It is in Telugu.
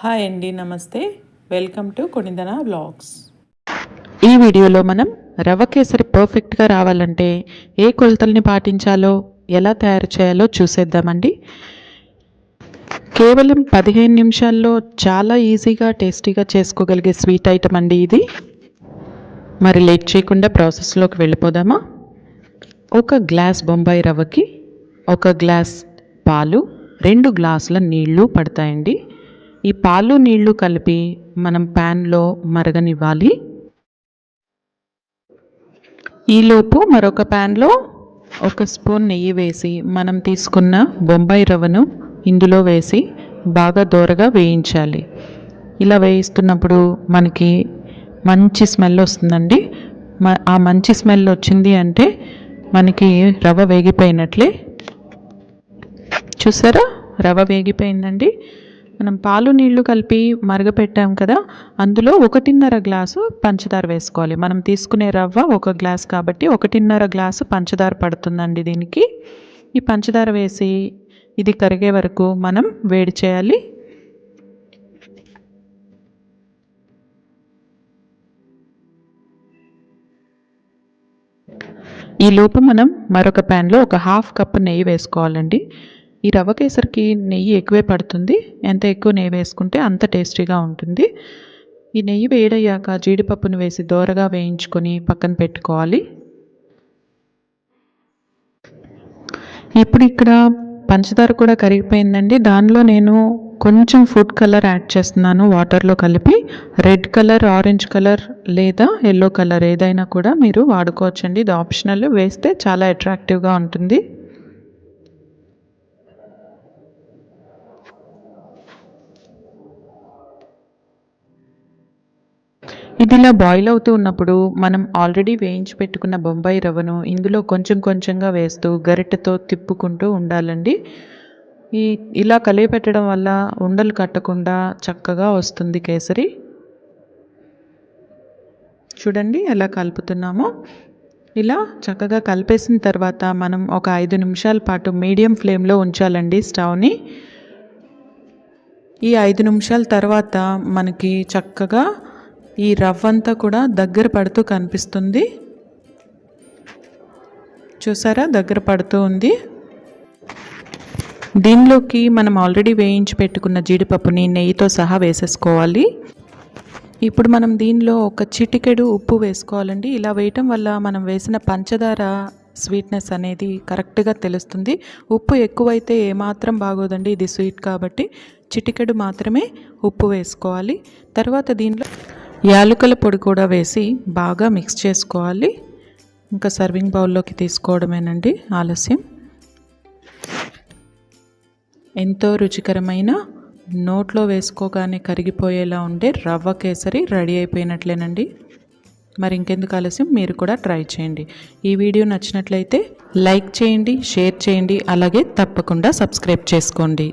హాయ్ అండి నమస్తే. Welcome to Konidana vlogs. ఈ వీడియోలో మనం రవ్వ కేసరి పర్ఫెక్ట్గా రావాలంటే ఏ కొలతల్ని పాటించాలో ఎలా తయారు చేయాలో చూసేద్దామండి. కేవలం పదిహేను నిమిషాల్లో చాలా ఈజీగా టేస్టీగా చేసుకోగలిగే స్వీట్ ఐటమ్ అండి ఇది. మరి లేట్ చేయకుండా ప్రాసెస్లోకి వెళ్ళిపోదామా? ఒక గ్లాస్ బొంబాయి రవ్వకి ఒక గ్లాస్ పాలు రెండు గ్లాసుల నీళ్ళు పడతాయండి. ఈ పాలు నీళ్ళు కలిపి మనం ప్యాన్లో మరగనివ్వాలి. ఈలోపు మరొక ప్యాన్లో ఒక స్పూన్ నెయ్యి వేసి మనం తీసుకున్న బొంబాయి రవ్వను ఇందులో వేసి బాగా దోరగా వేయించాలి. ఇలా వేయిస్తున్నప్పుడు మనకి మంచి స్మెల్ వస్తుందండి. మ ఆ మంచి స్మెల్ వచ్చింది అంటే మనకి రవ్వ వేగిపోయినట్లే. చూసారా? రవ్వ వేగిపోయిందండి. మనం పాలు నీళ్ళు కలిపి మరగపెట్టాం కదా అందులో ఒకటిన్నర గ్లాసు పంచదార వేసుకోవాలి. మనం తీసుకునే రవ్వ ఒక గ్లాస్ కాబట్టి ఒకటిన్నర గ్లాసు పంచదార పడుతుందండి దీనికి. ఈ పంచదార వేసి ఇది కరిగే వరకు మనం వేడి చేయాలి. ఈ లోపు మనం మరొక ప్యాన్లో ఒక హాఫ్ కప్ నెయ్యి వేసుకోవాలండి. ఈ రవ్వ కేసరికి నెయ్యి ఎక్కువే పడుతుంది. ఎంత ఎక్కువ నెయ్యి వేసుకుంటే అంత టేస్టీగా ఉంటుంది. ఈ నెయ్యి వేడయ్యాక జీడిపప్పును వేసి దోరగా వేయించుకొని పక్కన పెట్టుకోవాలి. ఇప్పుడు ఇక్కడ పంచదార కూడా కరిగిపోయిందండి. దానిలో నేను కొంచెం ఫుడ్ కలర్ యాడ్ చేస్తున్నాను. వాటర్లో కలిపి రెడ్ కలర్ ఆరెంజ్ కలర్ లేదా ఎల్లో కలర్ ఏదైనా కూడా మీరు వాడుకోవచ్చండి. ఇది ఆప్షనల్ వేస్తే చాలా అట్రాక్టివ్గా ఉంటుంది. ఇదిలా బాయిల్ అవుతూ ఉన్నప్పుడు మనం ఆల్రెడీ వేయించి పెట్టుకున్న బొంబాయి రవ్వను ఇందులో కొంచెం కొంచెంగా వేస్తూ గరిటెతో తిప్పుకుంటూ ఉండాలండి. ఈ ఇలా కలియపెట్టడం వల్ల ఉండలు కట్టకుండా చక్కగా వస్తుంది కేసరి. చూడండి ఎలా కలుపుతున్నామో. ఇలా చక్కగా కలిపేసిన తర్వాత మనం ఒక ఐదు నిమిషాల పాటు మీడియం ఫ్లేమ్లో ఉంచాలండి స్టవ్ని. ఈ ఐదు నిమిషాల తర్వాత మనకి చక్కగా ఈ రవ్వంతా కూడా దగ్గర పడుతూ కనిపిస్తుంది. చూసారా? దగ్గర పడుతూ ఉంది. దీనిలోకి మనం ఆల్రెడీ వేయించి పెట్టుకున్న జీడిపప్పుని నెయ్యితో సహా వేసేసుకోవాలి. ఇప్పుడు మనం దీనిలో ఒక చిటికెడు ఉప్పు వేసుకోవాలండి. ఇలా వేయటం వల్ల మనం వేసిన పంచదార స్వీట్నెస్ అనేది కరెక్ట్గా తెలుస్తుంది. ఉప్పు ఎక్కువైతే ఏమాత్రం బాగోదండి ఇది స్వీట్ కాబట్టి చిటికెడు మాత్రమే ఉప్పు వేసుకోవాలి. తర్వాత దీనిలో యాలకుల పొడి కూడా వేసి బాగా మిక్స్ చేసుకోవాలి. ఇంకా సర్వింగ్ బౌల్లోకి తీసుకోవడమేనండి ఆలస్యం. ఎంతో రుచికరమైన నోట్లో వేసుకోగానే కరిగిపోయేలా ఉండే రవ్వ కేసరి రెడీ అయిపోయినట్లేనండి. మరి ఇంకెందుకు ఆలస్యం? మీరు కూడా ట్రై చేయండి. ఈ వీడియో నచ్చినట్లయితే లైక్ చేయండి షేర్ చేయండి అలాగే తప్పకుండా సబ్స్క్రైబ్ చేసుకోండి.